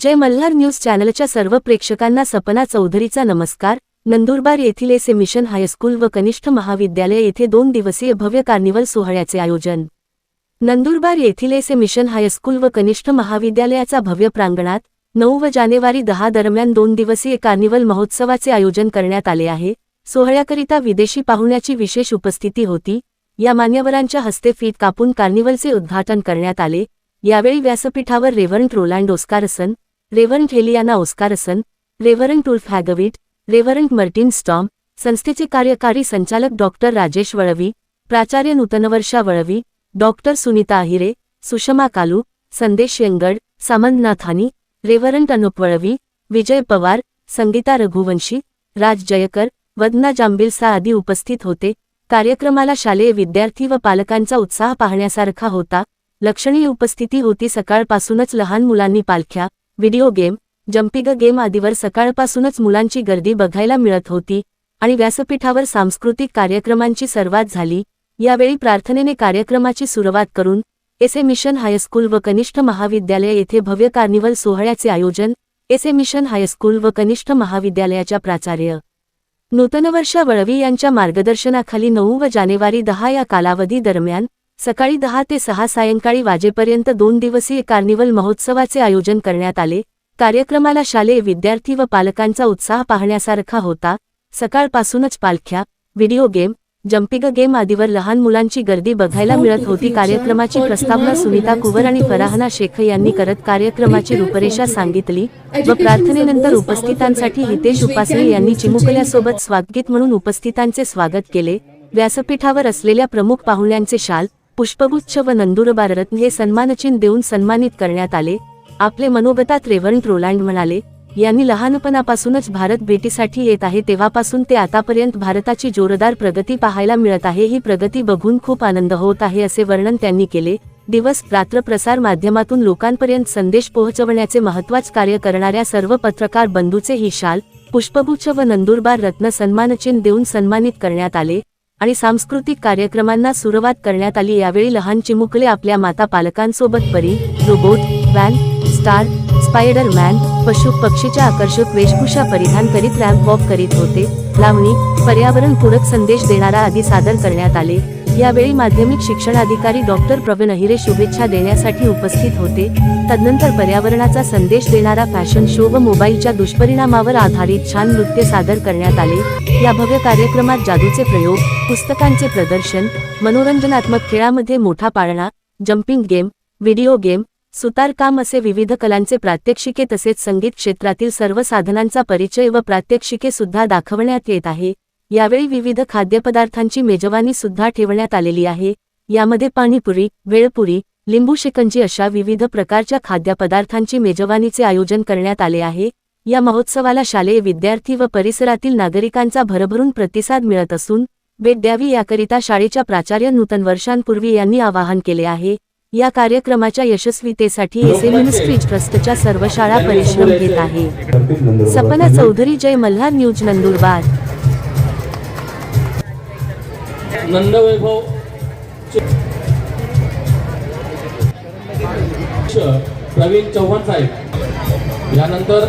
जय Malhar news चॅनलच्या सर्व प्रेक्षकांना सपना चौधरीचा नमस्कार. नंदुरबार येथील एस मिशन हायस्कूल व कनिष्ठ महाविद्यालय येथे दोन दिवसीय भव्य कार्निवल सोहळ्याचे आयोजन. नंदुरबार येथील एस मिशन हायस्कूल व कनिष्ठ महाविद्यालयाचा भव्य प्रांगणात नऊ व जानेवारी दहा दरम्यान दोन दिवसीय कार्निवल महोत्सवाचे आयोजन करण्यात आले आहे. सोहळ्याकरिता विदेशी पाहुण्याची विशेष उपस्थिती होती. या मान्यवरांच्या हस्ते फीत कापून कार्निवलचे उद्घाटन करण्यात आले. यावेळी व्यासपीठावर reverend Roland Oscarsson reverend Heliana Oscarsson reverend Ulf Hagvit reverend Martin Strom संस्थेचे कार्यकारी संचालक डॉक्टर राजेश वळवी प्राचार्य नूतनवर्षा वळवी डॉक्टर सुनीता अहिरे सुषमा कालू संदेश यंगड सामंतनाथानी रेव्हरंट अनुप वळवी विजय पवार संगीता रघुवंशी राज जयकर वदना जांबिलसा आदी उपस्थित होते. कार्यक्रमाला शालेय विद्यार्थी व पालकांचा उत्साह पाहण्यासारखा होता. लक्षणीय उपस्थिती होती सकाळपासूनच लहान मुलांनी पालख्या व्हिडिओ गेम जम्पिग गेम आदीवर सकाळपासूनच मुलांची गर्दी बघायला मिळत होती आणि व्यासपीठावर सांस्कृतिक कार्यक्रमांची सर्वात झाली. यावेळी प्रार्थनेने कार्यक्रमाची सुरुवात करून एस ए मिशन हायस्कूल व कनिष्ठ महाविद्यालय येथे भव्य कार्निव्हल सोहळ्याचे आयोजन एस ए मिशन हायस्कूल व कनिष्ठ महाविद्यालयाच्या प्राचार्य नूतनवर्षा वळवी यांच्या मार्गदर्शनाखाली नऊ व जानेवारी दहा या कालावधी दरम्यान सकाळी दहा ते सहा सायंकाळी वाजेपर्यंत दोन दिवसीय कार्निवल महोत्सवाचे आयोजन करण्यात आले. कार्यक्रमाला शालेय विद्यार्थी व पालकांचा उत्साह पाहण्यासारखा होता. सकाळपासूनच पालख्या व्हिडिओ गेम जम्पिग गेम आदीवर लहान मुलांची गर्दी बघायला मिळत होती. कार्यक्रमाची प्रस्तावना सुनीता कुवर आणि फराहना शेख यांनी करत कार्यक्रमाची रूपरेषा सांगितली व प्रार्थनेनंतर उपस्थितांसाठी हितेश उपासने यांनी चिमुकल्यासोबत स्वागत म्हणून उपस्थितांचे स्वागत केले. व्यासपीठावर असलेल्या प्रमुख पाहुण्यांचे शाल पुष्पगुच्छ व नंदुरबाररत्न हे सन्मानचिन्ह देऊन सन्मानित करण्यात आले. आपले मनोगतात रेव्हरंट रोलँड म्हणाले यांनी लहानपणापासूनच भारत भेटीसाठी येत आहे तेव्हापासून ते आतापर्यंत भारताची जोरदार प्रगती पाहायला मिळत आहे ही प्रगती बघून खूप आनंद होत आहे असे वर्णन त्यांनी केले. दिवस रात्र प्रसार माध्यमातून लोकांपर्यंत संदेश पोहोचवण्याचे महत्त्वाचे कार्य करणाऱ्या सर्व पत्रकार बंधूचे ही शाल पुष्पगुच्छ व नंदुरबार रत्न सन्मानचिन्ह देऊन सन्मानित करण्यात आले. आणि सांस्कृतिक कार्यक्रमांना सुरुवात करण्यात आली. यावेळी लहान चिमुकले आपल्या माता पालकांसोबत परी रोबोट व्हॅन स्टार स्पायडरमॅन पशु पक्षीच्या आकर्षक वेशभूषा परिधान करीत रॅम्प वॉक करीत होते. लावणी पर्यावरणपूरक संदेश देणारा आदी सादर करण्यात आले. यावेळी माध्यमिक शिक्षण अधिकारी डॉक्टर प्रवीण अहिरे शुभेच्छा देण्यासाठी उपस्थित होते. तदनंतर पर्यावरणाचा संदेश देणारा फॅशन शो व मोबाईलच्या दुष्परिणामावर आधारित छान नृत्य सादर करण्यात आले. या भव्य कार्यक्रमात जादूचे प्रयोग पुस्तकांचे प्रदर्शन मनोरंजनात्मक खेळामध्ये मोठा पाळणा जम्पिंग गेम व्हिडिओ गेम सुतारकाम असे विविध कलांचे प्रात्यक्षिके तसेच संगीत क्षेत्रातील सर्व साधनांचा परिचय व प्रात्यक्षिके सुद्धा दाखवण्यात येत आहे. यावेळी विविध खाद्यपदार्थांची मेजवानी सुद्धा ठेवण्यात आलेली आहे. यामध्ये पाणीपुरी वेळपुरी लिंबू शिकंजी अशा विविध प्रकारच्या खाद्यपदार्थांची मेजवानीचे आयोजन करण्यात आले आहे. या महोत्सवाला शालेय विद्यार्थी व परिसरातील नागरिकांचा भरभरून प्रतिसाद मिळत असून भेट द्यावी याकरिता शाळेच्या प्राचार्य नूतन वर्षांपूर्वी यांनी आवाहन केले आहे. या कार्यक्रमाच्या यशस्वीतेसाठी एसे ट्रस्टच्या सर्व शाळा परिश्रम घेत आहे. सपना चौधरी जय मल्हार न्यूज नंदुरबार. नंदवैभव प्रवीण चव्हाण साहेब. यानंतर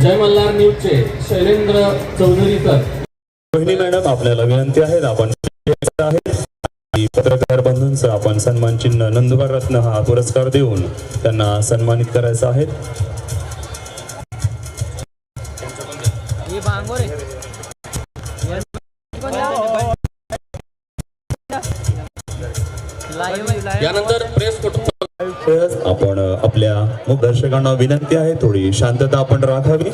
जय मल्हार न्यूजचे शैलेंद्र चौधरीकर. रोहिणी मॅडम आपल्याला विनंती आहे आपण पत्रकार बंधूंचा आपण सन्मान चिन्ह नंदुबार रत्न हा पुरस्कार देऊन त्यांना सन्मानित करायचा आहे. यानंतर प्रेस आपण आपल्या दर्शकांना विनंती आहे थोडी शांतता आपण राखावी.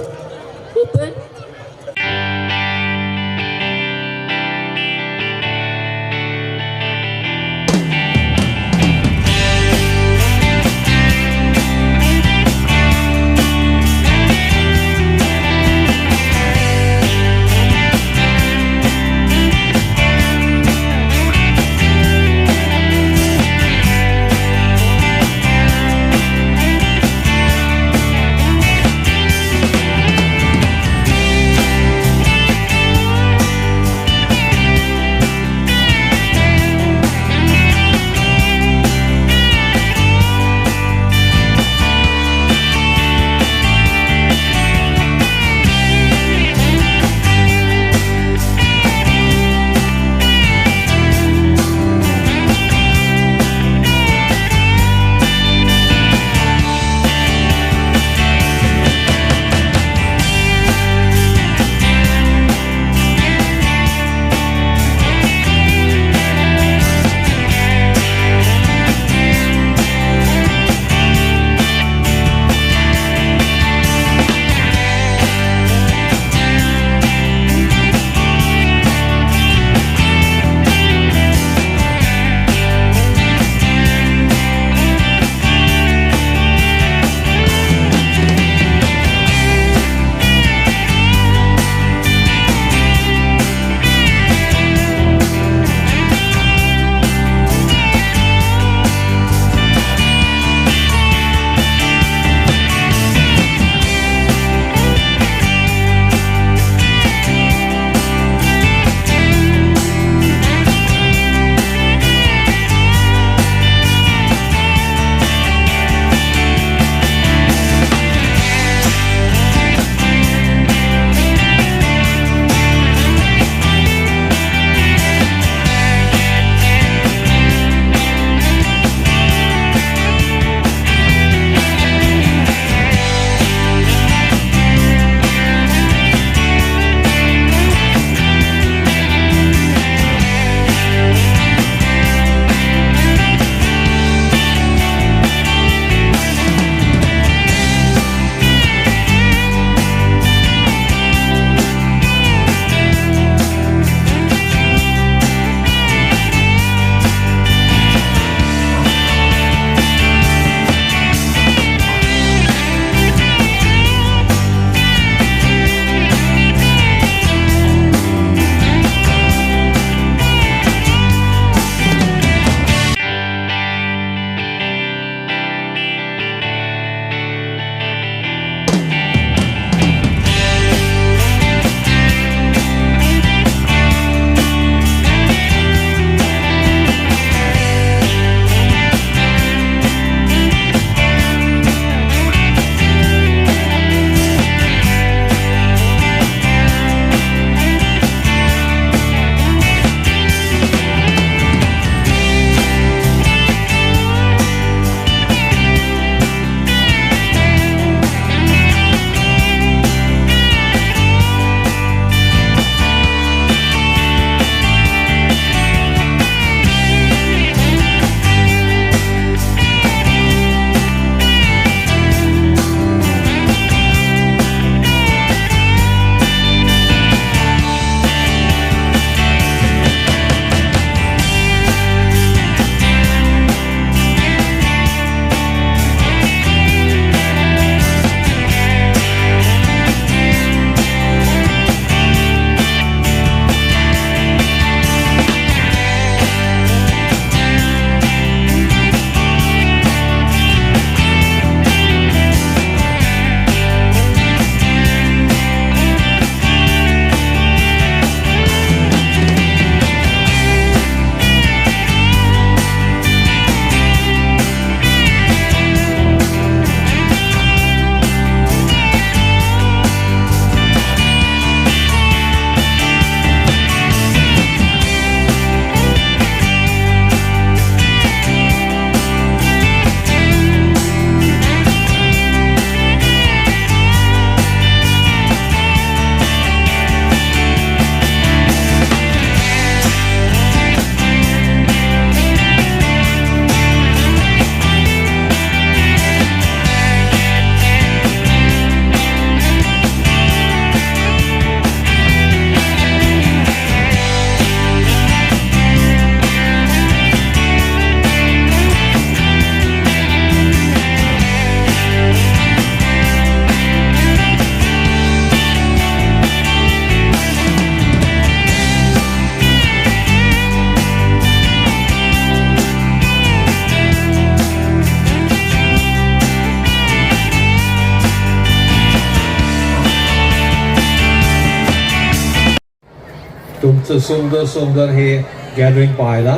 तुमचं सुंदर सुंदर हे गॅदरिंग पाहायला.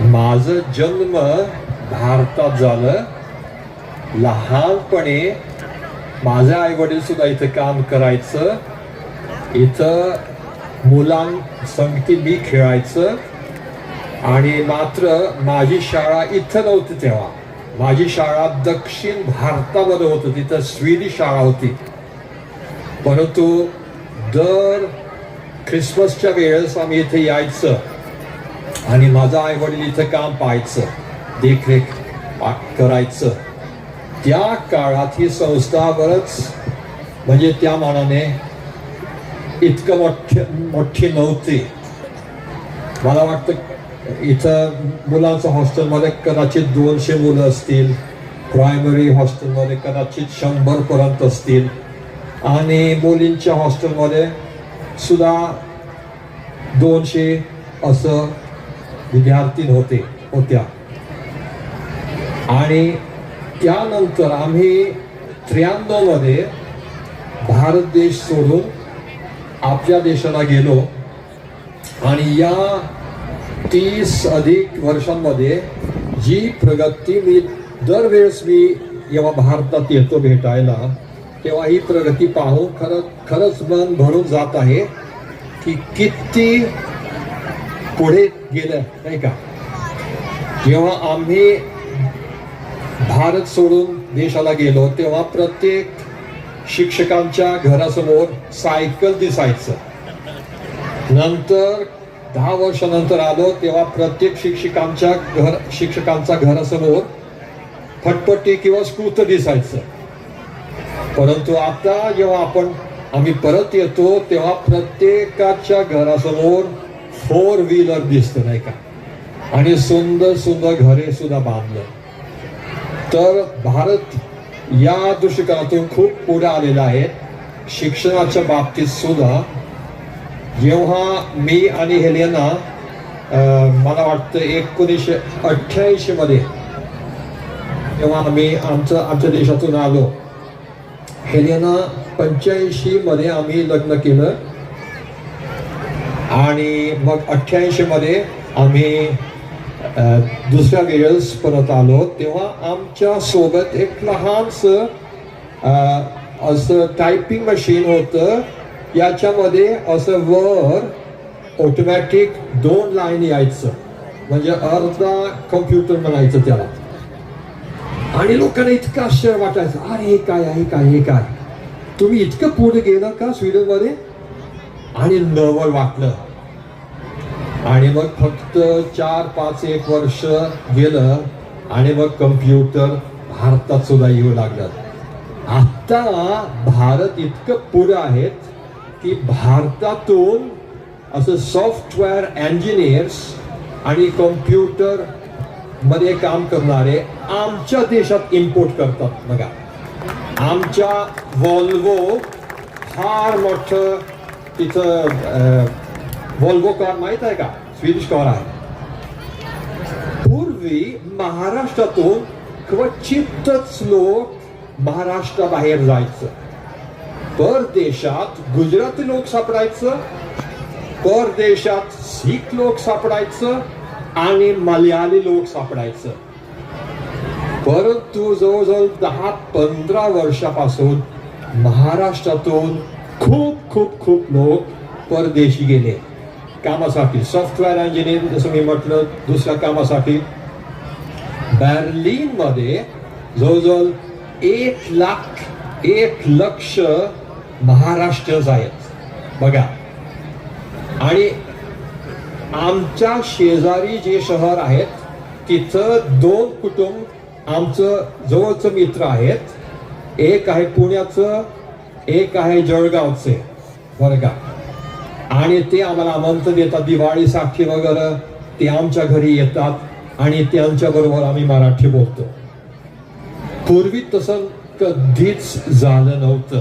माझं जन्म भारतात झालं. लहानपणी माझे आई वडील सुद्धा इथं काम करायचं. इथं मुलांसंगती मी खेळायचं. आणि मात्र माझी शाळा इथं नव्हती तेव्हा. माझी शाळा दक्षिण भारतामध्ये होती. तिथं स्वीडी शाळा होती. परंतु दर ख्रिसमसच्या वेळेस आम्ही इथे यायचं. आणि माझा आई वडील इथं काम पाहायचं देखरेख पा- करायचं. त्या काळात ही संस्था बरंच म्हणजे त्या मानाने इतकं मोठी मोठी नव्हती. मला वाटतं इथं मुलांचं हॉस्टेलमध्ये कदाचित दोनशे मुलं असतील प्रायमरी हॉस्टेलमध्ये कदाचित शंभरपर्यंत असतील. आणि मुलींच्या हॉस्टेलमध्ये सुद्धा दोनशे असं विद्यार्थी होते होत्या. आणि त्यानंतर आम्ही त्र्याण्णवमध्ये भारत देश सोडून आपल्या देशाला गेलो. आणि या तीस अधिक वर्षांमध्ये जी प्रगती मी दरवेळेस मी जेव्हा भारतात येतो भेटायला तेव्हा ही प्रगती पाहून खरं खरंच मन भरून जात आहे की किती पुढे गेलं नाही का? जेव्हा आम्ही भारत सोडून देशाला गेलो तेव्हा प्रत्येक शिक्षकांच्या घरासमोर सायकल दिसायचं. नंतर दहा वर्षानंतर आलो तेव्हा प्रत्येक शिक्षकांच्या घर शिक्षकांच्या घरासमोर फटपट्टी किंवा स्कूटर दिसायचं. परंतु आता जेव्हा आपण आम्ही परत येतो तेव्हा प्रत्येकाच्या घरासमोर फोर व्हीलर दिसतं नाही का? आणि सुंदर सुंदर घरे सुद्धा बांधलं. तर भारत या दृष्टिकोनातून खूप पुढे आलेला आहे. शिक्षणाच्या बाबतीत सुद्धा जेव्हा मी आणि हेलेना मला वाटतं एकोणीसशे अठ्ठ्याऐंशी मध्ये तेव्हा आम्ही आमचं आमच्या देशातून आलो. हेलेना पंच्याऐंशी मध्ये आम्ही लग्न केलं. आणि मग अठ्ठ्याऐंशी मध्ये आम्ही दुसऱ्या वेळेस परत आलो. तेव्हा आमच्यासोबत एक लहानसं असं टायपिंग मशीन होतं. याच्यामध्ये असं वर ऑटोमॅटिक दोन लाईन यायचं. म्हणजे अर्धा कम्प्युटर म्हणायचं त्याला. आणि लोकांना इतकं आश्चर्य वाटायचं अरे हे काय आहे काय हे काय तुम्ही इतकं पुढे गेलं का स्वीडनमध्ये? आणि नवल वाटलं. आणि मग फक्त चार पाच एक वर्ष गेलं आणि मग कम्प्युटर भारतात सुद्धा येऊ लागलं. आता भारत इतकं पुढं आहेत की भारतातून असं सॉफ्टवेअर इंजिनियर्स आणि कम्प्युटर मध्ये काम करणारे आमच्या देशात इम्पोर्ट करतात बघा. आमच्या वॉल्वो फार मोठं तिचं वॉल्वो कार माहीत आहे का? स्वीडिश कार आहे. पूर्वी महाराष्ट्रातून क्वचितच लोक महाराष्ट्राबाहेर जायचं. परदेशात गुजराती लोक सापडायचं परदेशात सीख लोक सापडायचं आणि मल्याळी लोक सापडायचं. परंतु जवळजवळ दहा पंधरा वर्षापासून महाराष्ट्रातून खूप खूप खूप लोक परदेशी गेले. कामासाठी सॉफ्टवेअर इंजिनिअर जसं मी म्हटलं दुसऱ्या कामासाठी. बर्लिनमध्ये जवळजवळ एक लाख एक लक्ष महाराष्ट्रच आहेत. बघा. आणि आमच्या शेजारी जे शहर आहेत तिथं दोन कुटुंब आमचं जवळचं मित्र आहेत. एक आहे पुण्याचं एक आहे जळगावचे वर्गा. आणि ते आम्हाला आमंत्रण देतात दिवाळीसाठी वगैरे ते आमच्या घरी येतात आणि त्यांच्या बरोबर आम्ही मराठी बोलतो. पूर्वी तसं कधीच झालं नव्हतं.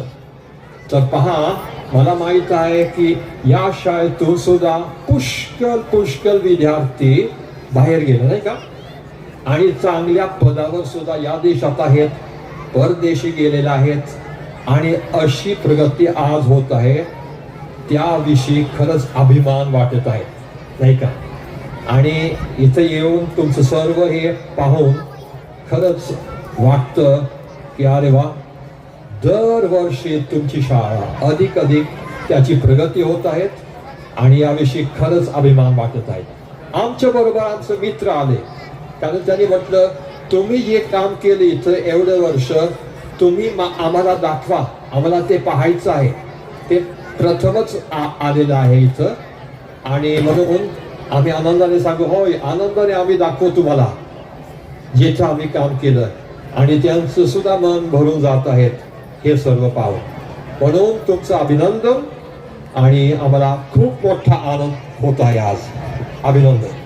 तर पहा मला माहीत आहे की या शाळेतून सुद्धा पुष्कळ पुष्कळ विद्यार्थी बाहेर गेले नाही का? आणि चांगल्या पदावर सुद्धा या देशात आहेत परदेशी गेलेले आहेत. आणि अशी प्रगती आज होत आहे त्याविषयी खरंच अभिमान वाटत आहे नाही का? आणि इथं येऊन तुमचं सर्व हे पाहून खरंच वाटतं की अरे वा दरवर्षी तुमची शाळा अधिक अधिक त्याची प्रगती होत आहेत आणि याविषयी खरंच अभिमान वाटत आहे. आमच्या बरोबर आमचे मित्र आले. कारण त्यांनी म्हटलं तुम्ही जे काम केलं इथं एवढं वर्ष तुम्ही मा- आम्हाला दाखवा. आम्हाला ते पाहायचं आहे. ते प्रथमच आ- आलेलं आहे इथं. आणि म्हणून आम्ही आनंदाने सांगू होय आनंदाने आम्ही दाखवू तुम्हाला. जिथं आम्ही काम केलं. आणि त्यांचं सुद्धा मन भरून जात आहेत. हे सर्व पाहावं म्हणून तुमचं अभिनंदन आणि आम्हाला खूप मोठा आनंद होत आहे आज. अभिनंदन.